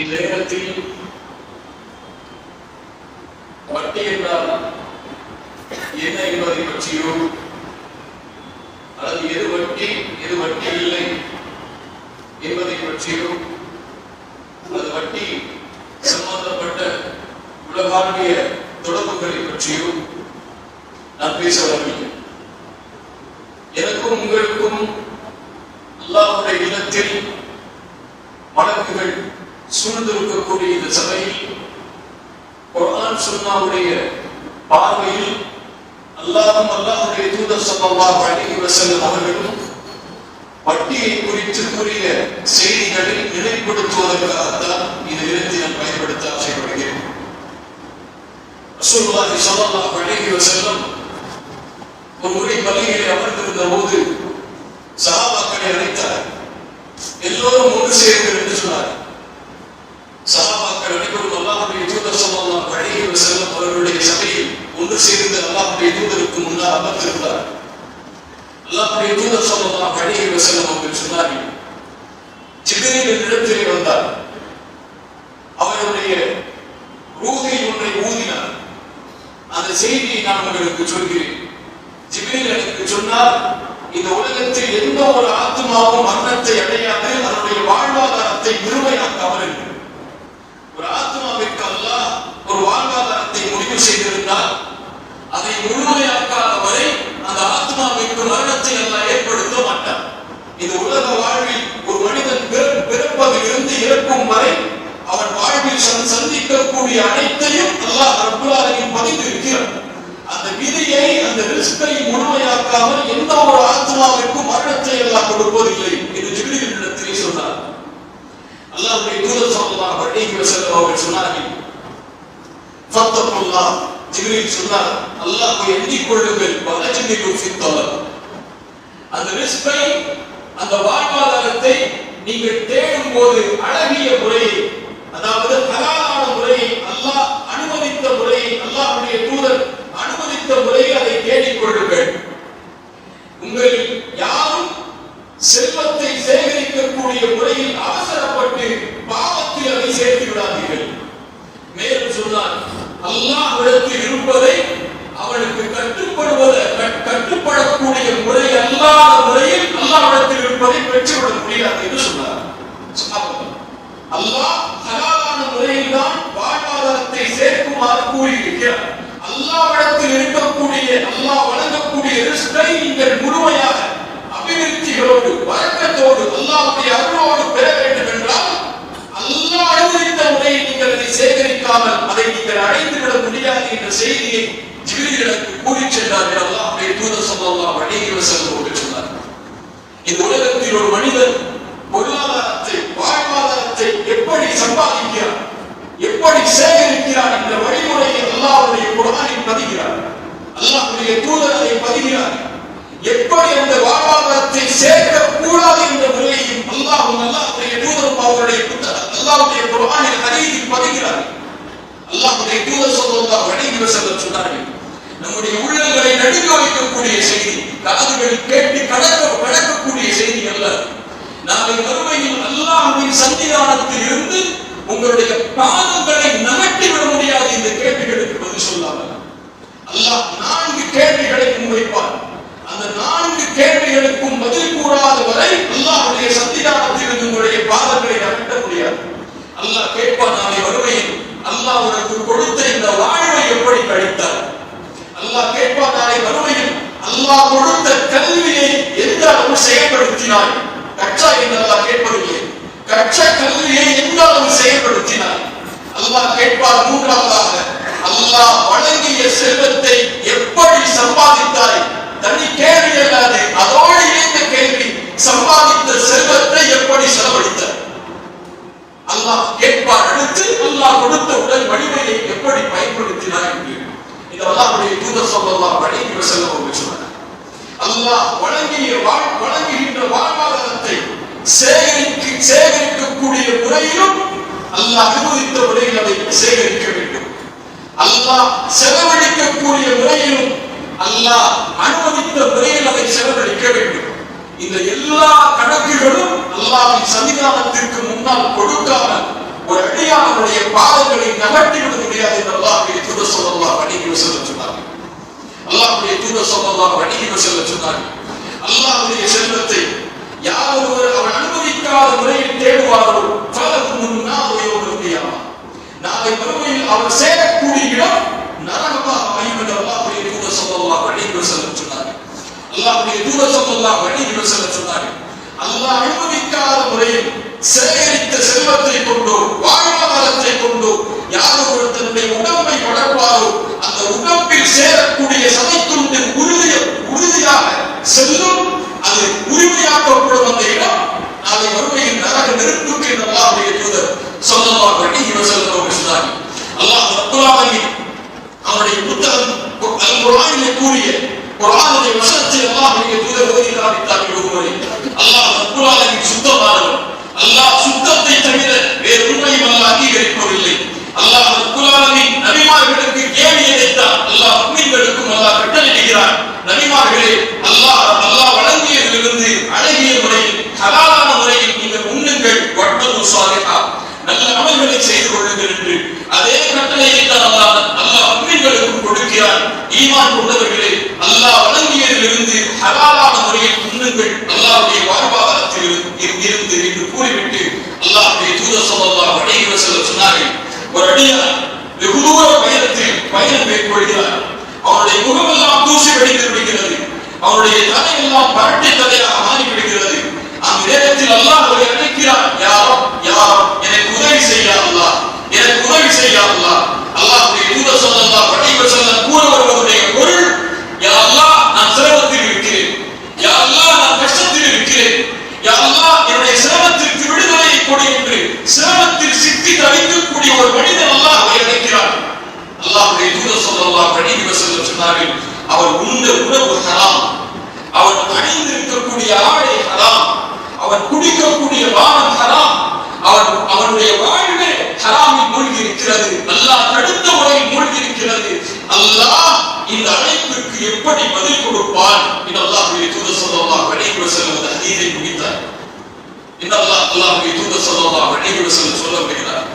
இந்நேரத்தில் வட்டி என்றால் என்ன என்பதை பற்றியோ அல்லது எது வட்டி எது வட்டி இல்லை என்பதை பற்றியோ அல்லது வட்டி சம்பந்தப்பட்ட உலகாண்டிய தொடர்புகளை பற்றியோ நான் பேச வரவில்லை. எனக்கும் உங்களுக்கும் அல்லாஹுடைய இல்லத்தில் வழக்குகள் சூழ்ந்திருக்கக்கூடிய இந்த சபையில் குரான் சுன்னாவுடைய பார்வையில் அல்லாஹும் அல்லாஹுடைய தூதர் ஸல்லல்லாஹு அலைஹி வஸல்லம் அவர்களும் வட்டியை குறித்து கூறிய செய்திகளை நிலைப்படுத்துவதற்காகத்தான் இந்த இடத்தை நான் பயன்படுத்த ஆசைப்படுகிறேன். ரசூலுல்லாஹி சொல்லலாம் அலைஹி வஸல்லம் ஒரு முறை பள்ளியிலே அமர்ந்திருந்த போது சகாபாக்களை அழைத்தார். எல்லோரும் ஒன்று சேர்ந்து என்று சொன்னார். சகாபாக்கள் அனைவரும் அல்லாஹுடைய தூதர் சொல்லலாம் வழியில் செல்லும் அவர்களுடைய சபையில் ஒன்று சேர்ந்து அல்லாஹுடைய தூதருக்கு முன்னால் அமர்ந்திருந்தார். அல்லாஹுடைய தூதர் சொல்லலாம் வழியில் செல்லும் அவர்கள் சொன்னார்கள் ஜிப்ரீல் என்னிடத்திலே வந்தார். அவருடைய ரூகை ஒன்றை ஊதினார். அந்த செய்தியை நான் உங்களுக்கு சொல்கிறேன் ஜிப்ரீல் எனக்கு சொன்னார் இந்த உலகத்தில் எந்த ஒரு ஆத்மாவும் மரணத்தை அடையாது அதனுடைய வாழ்வாதாரத்தை முழுமையாக்காமல் இருக்கு ஒரு ஆத்மாவிற்கு அல்லாஹ் ஒரு வாழ்வாதாரத்தை முடிவு செய்திருந்தால் அதை முழுமையாக்காத வரை அந்த ஆத்மாவிற்கு மரணத்தை அல்லாஹ் ஏற்படுத்த மாட்டார் இந்த உலக வாழ்வில் ஒரு மனிதன் பிற- பிறப்பதிலிருந்து இறக்கும் வரை அவன் வாழ்வில் சந்~ சந்திக்கக்கூடிய அனைத்தையும் அல்லாஹ் ரப்புல் ஆலமீன் பதிந்து இருக்கிறார் அந்த விதியை அந்த ரிஸ்கை முழுமையாக்காமல் எந்த ஒரு ஆத்மாவிற்கும் மரணத்தை அல்லாஹ் கொடுப்பதில்லை என்று ஜிப்ரீல் இடத்திலே சொன்னார் அல்லாஹ்வுடைய தூதர் ஸல்லல்லாஹு அலிஹி வசல்லம் அவர்கள் சொன்னார்கள். ஃபத்தகுல்லாஹ் ஜிப்ரீல் சொன்னார் அல்லாஹ் எண்ணிக் கொள்ளுங்கள் வலஜினிலு ஃபித்தலப் அந்த ரிஸ்கை அந்த வாழ்வாதாரத்தை நீங்கள் தேடும் போது அழகிய முறையை அதாவது ஹலாலான முறையை அல்லாஹ் அனுமதித்த முறையை அல்லாஹ்வுடைய தூதர் அனுமதித்த முறையை அதை தேடிக் கொள்ளுங்கள் உங்களில் யாரும் செல்வத்தை சேகரிக்கக்கூடிய முறையில் அவசரப்பட்டு பாவத்தில் அதை சேர்த்து விடாதீர்கள் மேலும் சொன்னார் அல்லாஹ் இடத்தில் இருப்பதை அவனுக்கு கட்டுப்படுவத கட்- கட்டுப்படக்கூடிய முறை அல்லாத முறையில் அல்லாஹ் இடத்தில் இருப்பதை பெற்றுவிட முடியாது என்று சொன்னார் சஹாபாக்கள். அல்லாஹ் ஹலாலான முறையில் தான் வாழ்வாதாரத்தை சேர்க்குமாறு கூறியிருக்கிறார் அல்லாஹ்விடத்தில் இருக்கக்கூடிய அல்லாஹ் வழங்கக்கூடிய ரிஸ்கை நீங்கள் முழுமையாக அபிவிருத்திகளோடு வழக்கத்தோடு அல்லாஹ்வுடைய அருளோடு பெற வேண்டும் என்றால் அல்லாஹ் அனுமதித்த முறையில் நீங்கள் அதை சேகரிக்காமல் அதை நீங்கள் அடைந்து விட முடியாது என்ற செய்தியை ஜிபிரிகளுக்கு கூறிச் சென்றார்கள் அல்லாஹ்வுடைய தூதர் ஸல்லல்லாஹு அலைஹி வஸல்லம் இந்த உலகத்தில் ஒரு மனிதன் பொருளாதாரத்தை வாழ்வாதாரத்தை எப்படி சம்பாதிக்கிறார் எப்படி சேகரிக்கிறார் என்ற வழிமுறையை அல்லாஹ்வுடைய குரானில் பதிகிறார். அல்லாவுடைய தூதர் அதை பதிகிறார். எப்படி அந்த வாழ்வாதாரத்தை சேர்க்க கூடாது என்ற முறையையும் அல்லாஹ்வும் அல்லாஹுடைய தூதரும் அவருடைய புத்தக அல்லாஹ்வுடைய குர்ஆனில் ஹதீஸில் பதிகிறார் அல்லாஹுடைய தூதர் சொல்லுவதாக அலைஹி வஸல்லம் சொன்னார்கள் நம்முடைய உள்ளங்களை நடுக்க வைக்கக்கூடிய செய்தி காதுகள் கேட்டு கடக்க கடக்கக்கூடிய செய்தி அல்ல. நாளை வறுமையில் அல்லாஹின் சன்னிதானத்தில் இருந்து உங்களுடைய பாதங்களை நகட்டி விட முடியாது இந்த கேள்விகளுக்கு பதில் சொல்லாமல். அல்லாஹ் நான்கு கேள்விகளை முன்வைப்பார். அந்த நான்கு கேள்விகளுக்கும் பதில் கூறாத வரை அல்லாஹுடைய சன்னிதானத்தில் இருந்து உங்களுடைய பாதங்களை நகட்ட முடியாது. அல்லாஹ் கேட்பான் நாளை வறுமையில் அல்லாஹ் உனக்கு கொடுத்த இந்த வாழ்வை எப்படி கழித்தார்? அல்லாஹ் கேட்பான் நாளை வறுமையில் அல்லாஹ் கொடுத்த கல்வியை எந்த அளவு செயல்படுத்தினாய் கற்றா என்று அல்லாஹ் கேட்பதில்லை. கற்ற கல்வியை எந்த அளவு செயல்படுத்தினாய் அல்லாஹ் கேட்பார் மூன்றாவதாக அல்லாஹ் வழங்கிய செல்வத்தை எப்படி சம்பாதித்தாய்? தனி கேள்வி அல்லாது அதோடு இணைந்த கேள்வி சம்பாதித்த செல்வத்தை எப்படி செலவழித்தார் அல்லாஹ் கேட்பார் அடுத்து அல்லாஹ் கொடுத்த உடல் வலிமையை எப்படி பயன்படுத்தினார் என்று. இது அல்லாஹ்வுடைய தூதர் சொல்லலாம் அலைஹி வஸல்லம் அவர்கள் சொன்னார் அல்லாஹ் வழங்கிய வழங்குகின்ற வாழ்வாதாரத்தை சேகரித்து சேகரிக்கக்கூடிய முறையிலும் அல்லாஹ் அனுமதித்த முறையில் அதை சேகரிக்க வேண்டும். அல்லாஹ் செலவழிக்கக்கூடிய முறையிலும் அல்லாஹ் அனுமதித்த முறையில் அதை செலவழிக்க வேண்டும். இந்த எல்லா கணக்குகளும் அல்லாஹ்வின் சன்னிதானத்திற்கு முன்னால் கொடுக்காமல் ஒரு அடியானுடைய பாதங்களை நகர்த்தி விட முடியாது என்று அல்லாஹ்வுடைய தூதர் ஸல்லல்லாஹு அலைஹி வஸல்லம் சொன்னார்கள் அல்லாஹ்வுடைய தூதர் ஸல்லல்லாஹு அலைஹி வஸல்லம் சொன்னார்கள். செல்வத்தை யார் ஒருவர் அவர் அனுமதிக்காத முறையில் தேடுவாரோ ஃபலஹும் முன்னாது யௌமல் நாளை மறுமையில் அவர் சேரக்கூடிய இடம் நரகமாக அமையும் என்று அல்லாஹ்வுடைய தூதர் ஸல்லல்லாஹு அலைஹி வஸல்லம் அல்லாவுடைய அல்லாஹ்வுடைய தூதர் ஸல்லல்லாஹு அலைஹி வஸல்லம் அல்லாஹ் அனுமதிக்காத முறையில் சேகரித்த செல்வத்தை கொண்டோ வாழ்வாதாரத்தை கொண்டோ யார் ஒருவர் தன்னுடைய உடம்பை வளர்ப்பாரோ அந்த உடம்பில் சேரக்கூடிய சதை உறுதியாக செல்லும் அது உரிமையாக்கப்படும் அந்த இடம் நாளை மறுமையில் நரக நெருப்புக்கு என்று அல்லாஹ்வுடைய தூதர் ஸல்லல்லாஹு அலைஹி வஸல்லம் அவர்கள் சொன்னார்கள். அல்லாஹ் ரப்பல் ஆலமீன் அவருடைய புத்தகம் அல் குர்ஆனிலே கூறிய குரானுடைய வசனத்தை அல்லாஹுடைய தூதர் ஓதி காண்பித்தார்கள் ஒருமுறை. அல்லாஹ் ரப்பல் சுத்தமானவர். அல்லாஹ் சுத்தத்தை தவிர வேறு அல்லாஹ் அங்கீகரிப்பதில்லை அல்லாஹ் ரப்பல் நபிமார்களுக்கு கேள்வி அல்லாஹ் முஸ்லிம்களுக்கும் அல்லாஹ் கட்டளையிடுகிறார் நபிமார்களே அல்லாஹ் அல்லாஹ் வழங்கியதிலிருந்து அழகிய முறையில் ஹலாலான முறையில் நீங்கள் உண்ணுங்கள் வட்டது சாலிஹா நல்ல அமல்களை செய்து கொள்ளுங்கள் என்று அதே கட்டளையை தான் அல்லாஹ் அல்லாஹ் முஸ்லிம்களுக்கும் கொடுக்கிறார் ஈமான் கொண்டவர்களே அல்லாஹ் வழங்கியதிலிருந்து ஹலாலான முறையில் உண்ணுங்கள் அல்லாஹ்வுடைய வாழ்வாதாரத்தில் இரு- இருந்து என்று கூறிவிட்டு அல்லாஹ்வுடைய தூதர் ஸல்லல்லாஹு அலைஹி வஸல்லம் சொன்னார்கள் ஒரு அடியார் வெகு தூர பயணத்தில் பயணம் மேற்கொள்கிறார் அவருடைய முகமெல்லாம் தூசி வெடித்து விடுகிறது அவருடைய தலையெல்லாம் பரட்டை தலையாக மாறி விடுகிறது அந்த நேரத்தில் அல்லாஹ் அவரை அழைக்கிறார் யாரோ யாரோ எனக்கு உதவி செய்ய எனக்கு உதவி செய்ய அல்லாஹ். அல்லாஹ்வுடைய தூதர் ஸல்லல்லாஹு அலைஹி வஸல்லம் கூற வருவதுடைய பொருள் யா அல்லாஹ் நான் சிரமத்தில் இருக்கிறேன் யா அல்லாஹ் நான் கஷ்டத்தில் இருக்கிறேன் யா அல்லாஹ் என்னுடைய சிரமத்திற்கு விடுதலையை கொடு என்று சிரமத்தில் சிக்கி தவிக்கக்கூடிய ஒரு மனிதன் அல்லாஹ் அவரை அழைக்கிறார் சொல்லலாம் தூதர் ஸல்லல்லாஹு சொன்னார்கள் அவர் உண்ட உணவு ஹராம். அவன் அணிந்திருக்கக்கூடிய ஆடை ஹராம். அவன் குடிக்கக்கூடிய பானம் ஹராம். அவன் அவனுடைய வாழ்வே ஹராமில் மூழ்கி இருக்கிறது அல்லாஹ் தடுத்த முறையில் மூழ்கி இருக்கிறது அல்லாஹ் இந்த அழைப்புக்கு எப்படி பதில் கொடுப்பான்? என்று அல்லாஹுடைய தூதர் சொல்லலாம் அலைஹி வஸல்லம் அந்த ஹதீஸை முடித்தார். இந்த அல்லாஹ் அல்லாஹுடைய தூதர் சொல்லலாம் அலைஹி வஸல்லம் சொல்ல வருகிறார்.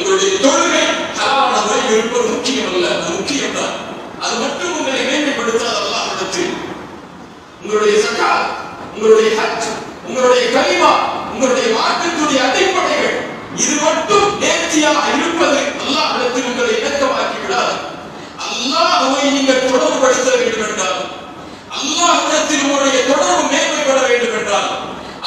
உங்களுடைய தொழுகை. ஹலாலான இருப்பது முக்கியம் அல்ல அது முக்கியம் தான் அது மட்டும் உங்களை மேன்மைப்படுத்தாத அல்லாஹ்விடத்தில் உங்களுடைய சக்கா உங்களுடைய ஹஜ் உங்களுடைய கலிமா உங்களுடைய மார்க்கத்துடைய அடிப்படைகள் இது மட்டும் நேர்த்தியாக இருப்பது அல்லாஹ்விடத்தில் உங்களை இணக்கமாக்கி விடாது. அல்லாஹுவை நீங்கள் தொடர்புபடுத்த வேண்டும் என்றால் அல்லாஹிடத்தில் உங்களுடைய தொடர்பு மேன்மைப்பட வேண்டும் என்றால்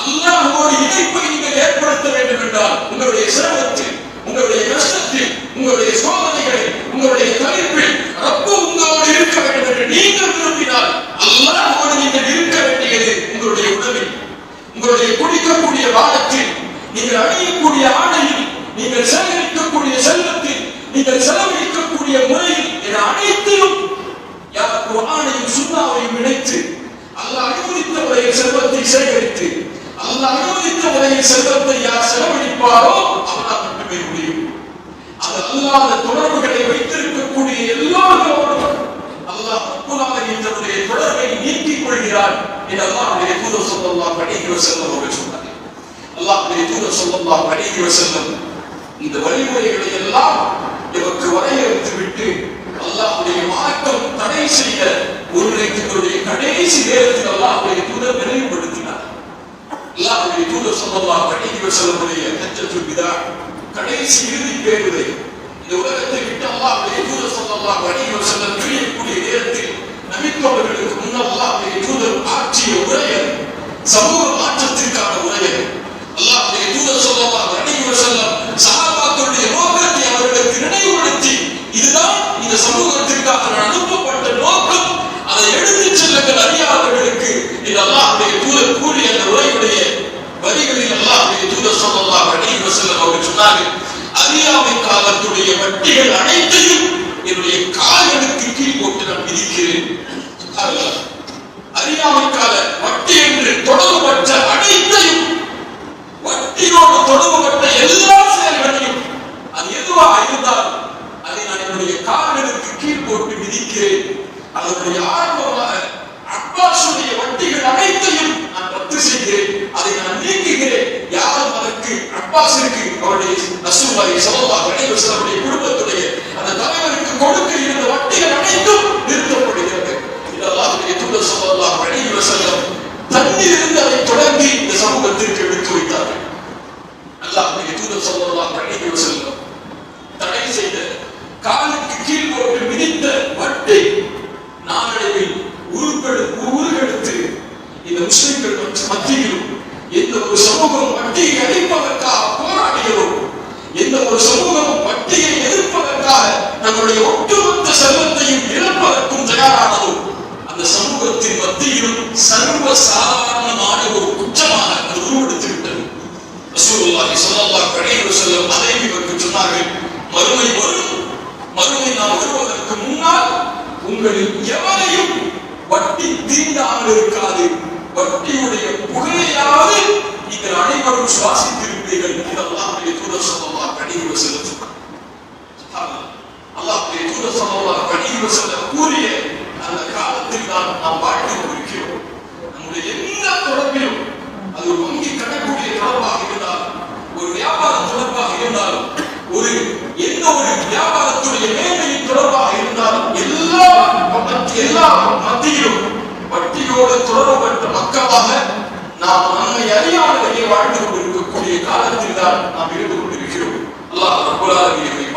அல்லாஹுவோடு இணைப்பை நீங்கள் ஏற்படுத்த வேண்டும் என்றால் உங்களுடைய சிரமத்தில் உங்களுடைய கஷ்டத்தில் உங்களுடைய சோதனைகளில் உங்களுடைய தவிர்ப்பில் ரப்பு உங்களோடு இருக்க வேண்டும் என்று நீங்கள் விரும்பினால் அல்லாஹோடு நீங்கள் இருக்க வேண்டியது உங்களுடைய உணவில் உங்களுடைய குடிக்கக்கூடிய வாரத்தில் நீங்கள் அணியக்கூடிய ஆடையில் நீங்கள் சேகரிக்கக்கூடிய செல்வத்தில் நீங்கள் செலவழிக்கக்கூடிய முறையில் என அனைத்திலும் யார் ஆணையும் சுண்ணாவையும் இணைத்து அல்லாஹ் அனுமதித்த முறையில் செல்வத்தை சேகரித்து அல்லாஹ் அனுமதித்த முறையில் செல்வத்தை யார் செலவழிப்பாரோ அவனால் மட்டுமே முடியும் அது அல்லாத தொடர்புகளை வைத்திருக்கக்கூடிய எல்லோர்களோடும் அல்லாஹ் ரப்புல் தன்னுடைய தொடர்பை நீக்கிக் கொள்கிறார் என்று அல்லாஹ்வுடைய தூதர் ஸல்லல்லாஹு அலைஹி வஸல்லம் அவர்கள் சொன்னார் அல்லாஹ்வுடைய தூதர் ஸல்லல்லாஹு அலைஹி வஸல்லம் இந்த வழிமுறைகளை எல்லாம் இவருக்கு வரையறுத்து விட்டு அல்லாஹ்வுடைய மார்க்கம் தடை செய்ய ஒரு தன்னுடைய கடைசி நேரத்தில் அல்லாஹ்வுடைய தூதர் நினைவுபடுத்தினார் அல்லாஹ்வுடைய தூதர் ஸல்லல்லாஹு அலைஹி வஸல்லமுடைய ஹஜ்ஜத்துல் விதா கடைசி இறுதி பேருதை இந்த உலகத்தை விட்டு அல்லாஹ்வுடைய தூதர் ஸல்லல்லாஹு அலைஹி வஸல்லம் பிரியக்கூடிய நேரத்தில் நபித்தோழர்களுக்கு முன்னால் அல்லாஹ்வுடைய தூதர் ஆற்றிய உரையர் சமூக மாற்றத்திற்கான உரையர் அல்லாஹ்வுடைய தூதர் ஸல்லல்லாஹு அலைஹி வஸல்லம் சஹாபாக்களுடைய நோக்கத்தை அவர்களுக்கு நினைவுபடுத்தி இதுதான் இந்த சமூகத்திற்காக அனுப்பப்பட்ட நோக்கம் அதை எடுத்துச் செல்லுங்கள் அறியாதவர்களுக்கு இது அல்லாஹ்வுடைய தூதர் கூறிய அந்த உரையுடைய வரிகளில் அல்லாஹ்வுடைய தூதர் ஸல்லல்லாஹு அலைஹி வஸல்லம் அவர்கள் சொன்னார்கள். அறியாமை காலத்துடைய வட்டிகள் அனைத்தையும் என்னுடைய கால்களுக்கு கீழ் போட்டு நான் விதிக்கிறேன் அறியாமை கால வட்டி என்று தொடர்பற்ற அனைத்தையும் வட்டியோடு தொடர்புபட்ட எல்லா செயல்களையும் அது எதுவாக இருந்தாலும் அதை நான் என்னுடைய கால்களுக்கு கீழ் போட்டு விதிக்கிறேன் அதனுடைய அப்பாசிற்கு அவருடைய ரசூலுல்லாஹி ஸல்லல்லாஹு அலைஹி சிலருடைய குடும்பத்துடைய அந்த தலைவருக்கு கொடுக்க இருந்த வட்டிகள் அனைத்தும் நிறுத்தப்படுகிறது. இது அல்லாஹ்வுடைய தூதர் ஸல்லல்லாஹு அலைஹி வஸல்லம் தண்ணீர் இருந்து அதை தொடர்ந்து இந்த சமூகத்திற்கு எடுத்து வைத்தார்கள். அல்லாஹ்வுடைய தூதர் ஸல்லல்லாஹு அலைஹி வஸல்லம் தடை செய்த காலுக்கு கீழ் போட்டு மிதித்த வட்டி நாளடைவில் உருப்பெடு உருவெடுத்து இந்த முஸ்லிம்கள் மற்ற மத்தியிலும் எந்த ஒரு சமூகம் வட்டியை அழிப்பதற்காக போராடியதோ எந்த ஒரு சமூகம் வட்டியை எதிர்ப்பதற்காக தன்னுடைய ஒட்டுமொத்த செல்வத்தையும் இழப்பதற்கும் தயாரானதோ அந்த சமூகத்தின் மத்தியிலும் சர்வ சாதாரணமான ஒரு குற்றமாக அது உருவெடுத்து விட்டது ரசூலுல்லாஹி ஸல்லல்லாஹு அலைஹி வஸல்லம் அதை இவருக்கு சொன்னார்கள் மறுமை வரும் மறுமை நான் வருவதற்கு முன்னால் உங்களில் எவரையும் வட்டி தீண்டாமல் இருக்காது வட்டியுடைய புகையாவது நீங்கள் அனைவரும் சுவாசித்திருப்பீர்கள் இதெல்லாம் அல்லாஹ்வுடைய தூதர் சமமா அலைஹி வஸல்லம் சொன்னார்கள். அல்லாஹ்வுடைய தூதர் ஸல்லல்லாஹு அலைஹி கூறிய அந்த காலத்தில் தான் நாம் வாழ்ந்து கொண்டிருக்கிறோம் நம்முடைய எந்த தொடர்பிலும் அது ஒரு வங்கி கணக்குடைய தொடர்பாக இருந்தாலும் ஒரு வியாபார தொடர்பாக இருந்தாலும் ஒரு எந்த ஒரு வியாபாரத்துடைய மேன்மையின் தொடர்பாக இருந்தாலும் எல்லா மத்த- எல்லா மத்தியிலும் வட்டியோடு தொடர்புபட்ட மக்களாக நாம் நன்மை அறியாமலேயே வாழ்ந்து கொண்டிருக்கக்கூடிய காலத்தில் தான் நாம் இருந்து கொண்டிருக்கிறோம். அல்லாஹ் ரப்பல் ஆலமீன்